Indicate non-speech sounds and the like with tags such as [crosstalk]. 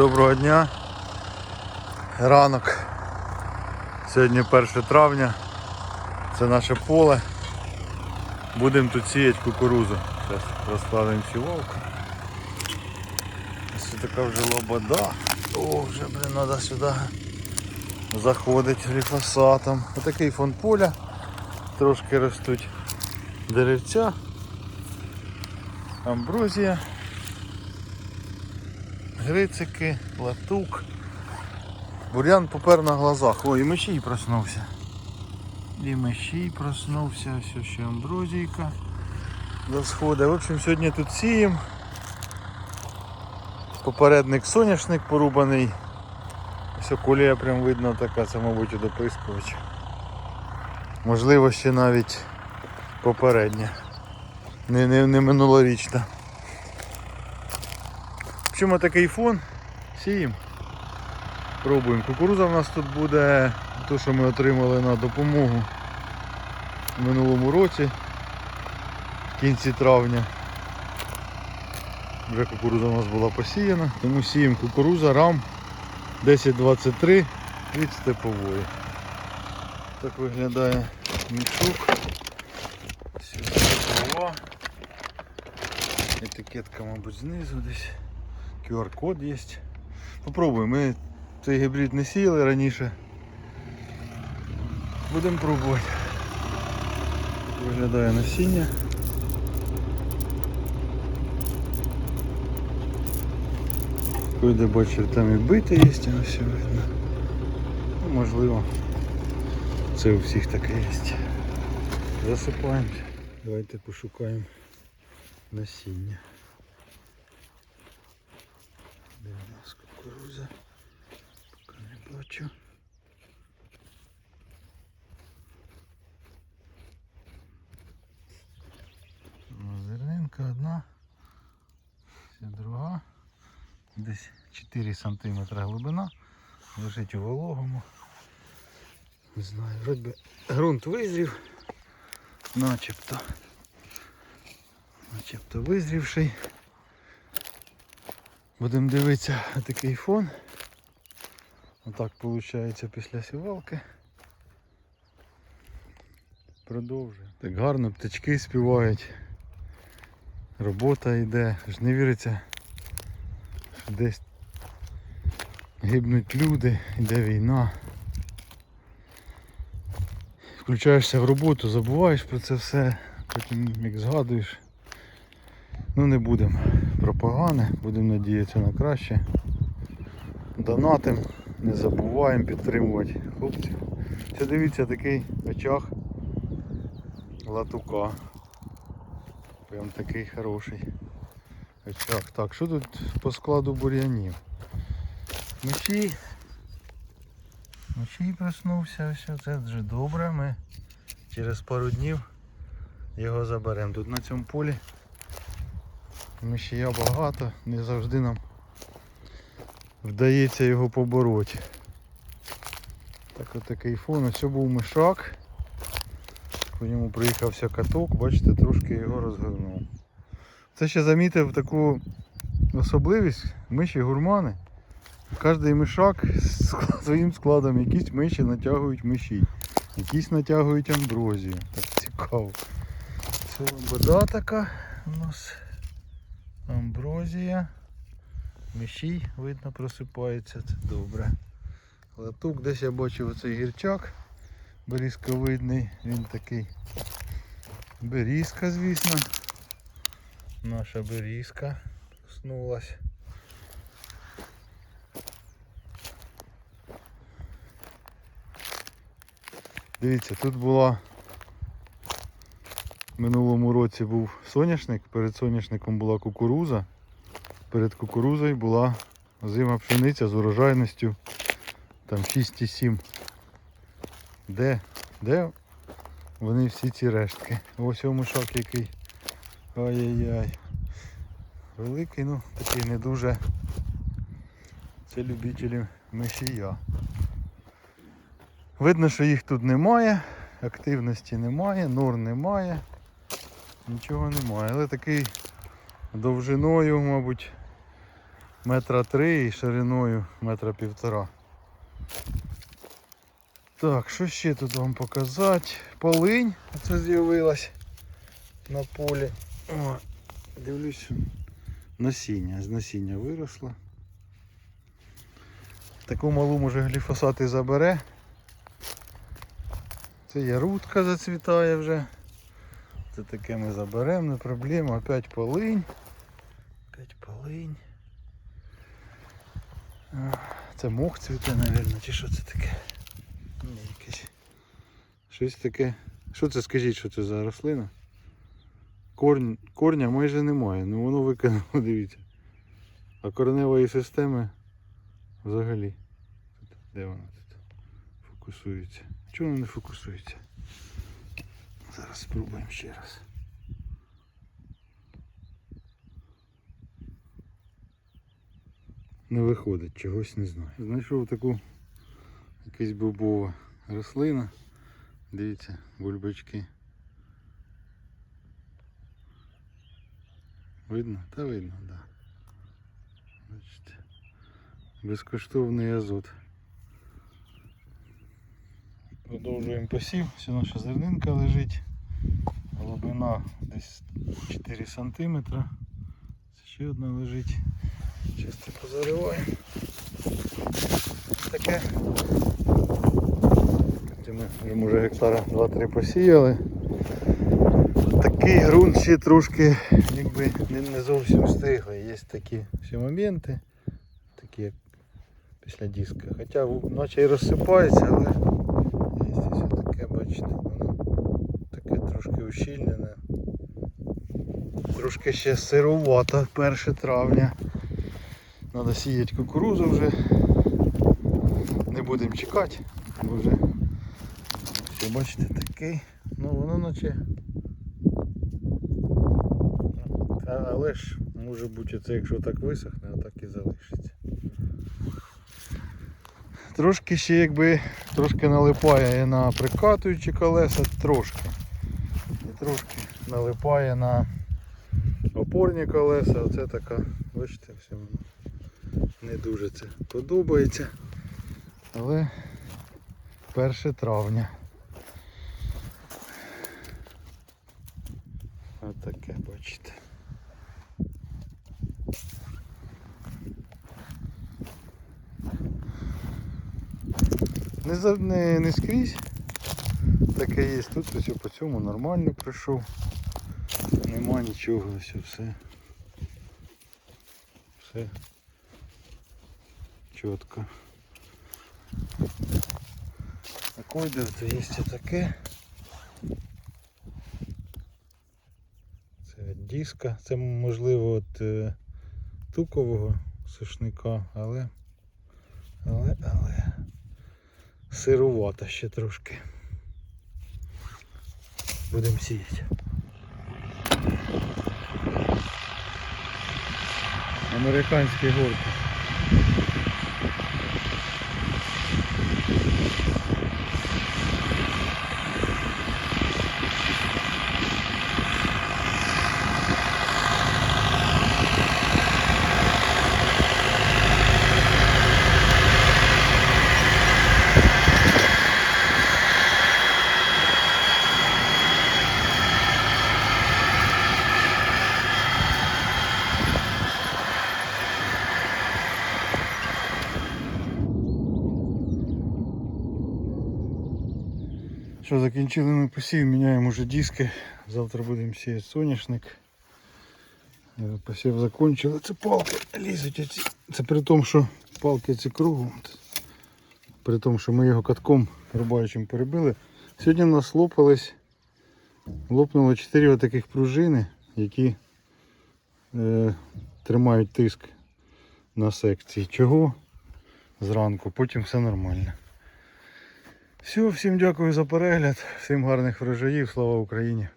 Доброго дня. Ранок. Сьогодні 1 травня. Це наше поле. Будемо тут сіяти кукурузу. Зараз розкладаємо сівалку. Ось така вже лобода. О, вже блин, треба сюди заходити гліфосатом. Отакий фон поля. Трошки ростуть деревця. Амброзія. Грицики, латук. Бур'ян попер на глазах. Ой, і мещій проснувся. І мещій проснувся, все ще амброзійка. До сходу. В общем, сьогодні тут сіємо. Попередник соняшник порубаний. Все, колія прям видно така, це мабуть удопискувач. Можливо ще навіть попередня. Не, не, не минулорічна. Чому такий фон? Сіємо. Пробуємо. Кукуруза в нас тут буде те, що ми отримали на допомогу в минулому році, в кінці травня. Вже кукуруза у нас була посіяна, тому сіємо кукуруза рам 1023 від степової. Так виглядає мішок. Сюди. Етикетка, мабуть, знизу десь. QR-код є. Попробуємо. Ми цей гібрид не сіяли раніше. Будемо пробувати. Виглядає насіння. Куди бачив, там і бити є, а все видно. Ну, можливо, це у всіх таке є. Засипаємося. Давайте пошукаємо насіння. Де у нас кукуруза? Поки не бачу. Зернинка одна, ця друга. Десь 4 см глибина. Лежить у вологому. Не знаю, вроді би ґрунт визрів. Начебто. Начебто визрівший. Будемо дивитися такий фон. Отак виходить після сівалки. Продовжуємо. Так гарно птички співають. Робота йде. Аж не віриться, що десь гибнуть люди, йде війна. Включаєшся в роботу, забуваєш про це все, потім як згадуєш. Ну не будемо про погане, будемо надіятися на краще. Донатим, не забуваємо підтримувати хлопців. Це дивіться такий очаг латука. Прям такий хороший очаг. Так, що тут по складу бур'янів? Мечі. Мечі проснувся, все, це вже добре. Ми через пару днів його заберемо. Тут на цьому полі Мишія багато, не завжди нам вдається його побороти. Так от такий фон. Ось був мишак. По ньому приїхався каток, бачите, трошки його розгорнув. Це ще замітив таку особливість, миші гурмани. Кожний мишак з [laughs] своїм складом якісь миші натягують миші, якісь натягують амброзію. Так цікаво. Це вода така у нас. Амброзія. Мішій, видно, просипається, це добре. Латук десь я бачив оцей гірчак берізковидний, він такий. Берізка, звісно. Наша берізка проснулась. Дивіться, тут була минулому році був соняшник, перед соняшником була кукуруза, перед кукурузою була зима пшениця з урожайністю там 6,7. Де? Де вони всі ці рештки? Ось о який. Ай-яй-яй. Великий, ну такий не дуже. Це любителі мишія. Видно, що їх тут немає, активності немає, нор немає. Нічого немає, але такий довжиною, мабуть, метра три і шириною метра півтора. Так, що ще тут вам показати? Полинь оце з'явилась на полі. О, дивлюсь, насіння, з насіння виросло. Таку малу може гліфосат і забере. Це ярутка зацвітає вже. Це таке ми заберемо, не проблема. Опять полинь. Опять полинь. Це мох цвіте, мабуть, чи що це таке? Ні, якесь. Щось таке. Що це скажіть, що це за рослина? Корінь, корня майже немає, ну воно виконало, [laughs] дивіться. А кореневої системи взагалі. Де вона тут? Фокусується. Чому вона не фокусується? Зараз спробуємо ще раз. Не виходить, чогось не знаю. Знайшов таку якась бобова рослина. Дивіться, бульбачки. Видно? Та видно, так. Да. Безкоштовний азот. Продовжуємо посів. Все наша зернинка лежить. Глибина десь 4 см. Ще одна лежить. Часто позариваємо. Таке. Ми може гектара 2-3 посіяли. Такий ґрунт ще трошки якби не, зовсім стиглий. Є такі всі моменти, такі як після диска. Хоча наче і розсипається, але є ось таке, бачите, воно таке трошки ущільнене. Трошки ще сирувато 1 травня. Треба сіяти кукурузу вже. Не будемо чекати, бо вже все, бачите, такий. Ну воно наче. Але ж може бути це, якщо так висохне, а так і залишиться. Трошки ще якби трошки налипає на прикатуючі колеса, трошки. І трошки налипає на опорні колеса. Оце така, бачите, все воно не дуже це подобається. Але 1 травня. Отаке, бачите. Не, не, не скрізь. Таке є. Тут ось по цьому нормально прийшов. Нема нічого, ось все. Все чітко. Койде то є таке. Це диска. Це можливо від е, тукового сушника, але але, але сирувата ще трошки. Будемо сіяти. Американські горки. Що, закінчили ми посів, міняємо вже диски. Завтра будемо сіяти соняшник. Е, Посів закінчили. Це палки лізуть. Оці. Це при тому, що палки ці кругом. При тому, що ми його катком рубаючим перебили. Сьогодні в нас лопались. Лопнуло 4 таких пружини, які е, тримають тиск на секції. Чого? Зранку, потім все нормально. Все, всім дякую за перегляд, всім гарних врожаїв, слава Україні!